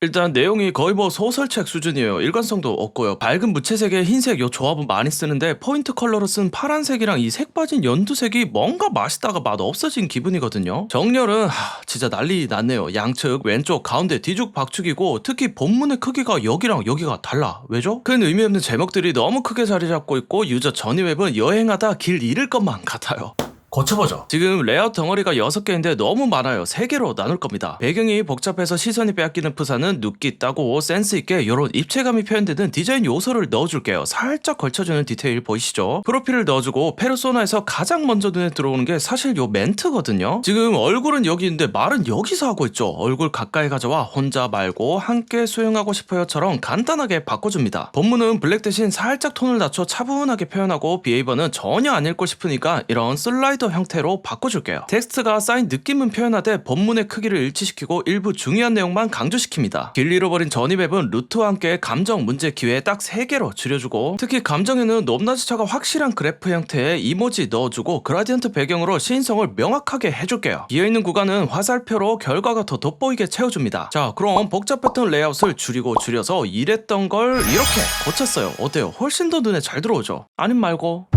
일단 내용이 거의 뭐 소설책 수준이에요. 일관성도 없고요. 밝은 무채색에 흰색 요 조합은 많이 쓰는데 포인트 컬러로 쓴 파란색이랑 이 색 빠진 연두색이 뭔가 맛있다가 맛 없어진 기분이거든요. 정렬은 하, 진짜 난리 났네요. 양측 왼쪽 가운데 뒤죽 박죽이고 특히 본문의 크기가 여기랑 여기가 달라. 왜죠? 큰 의미 없는 제목들이 너무 크게 자리 잡고 있고 유저 전이 웹은 여행하다 길 잃을 것만 같아요. 고쳐보죠. 지금 레이아웃 덩어리가 6개인데 너무 많아요. 3개로 나눌 겁니다. 배경이 복잡해서 시선이 빼앗기는 프사는 눕기 따고 센스있게 이런 입체감이 표현되는 디자인 요소를 넣어줄게요. 살짝 걸쳐주는 디테일 보이시죠? 프로필을 넣어주고 페르소나에서 가장 먼저 눈에 들어오는 게 사실 요 멘트거든요. 지금 얼굴은 여기 있는데 말은 여기서 하고 있죠. 얼굴 가까이 가져와 혼자 말고 함께 수영하고 싶어요처럼 간단하게 바꿔줍니다. 본문은 블랙 대신 살짝 톤을 낮춰 차분하게 표현하고 비헤이버는 전혀 안 읽고 싶으니까 이런 슬라이 더 형태로 바꿔줄게요. 텍스트가 쌓인 느낌은 표현하되 본문의 크기를 일치시키고 일부 중요한 내용만 강조시킵니다. 길 잃어버린 전이웹은 루트와 함께 감정 문제 기회 딱 3개로 줄여주고 특히 감정에는 높낮이 차가 확실한 그래프 형태의 이모지 넣어주고 그라디언트 배경으로 시인성을 명확하게 해줄게요. 비어있는 구간은 화살표로 결과가 더 돋보이게 채워줍니다. 자 그럼 복잡했던 레이아웃을 줄이고 줄여서 이랬던 걸 이렇게 고쳤어요. 어때요? 훨씬 더 눈에 잘 들어오죠? 아님 말고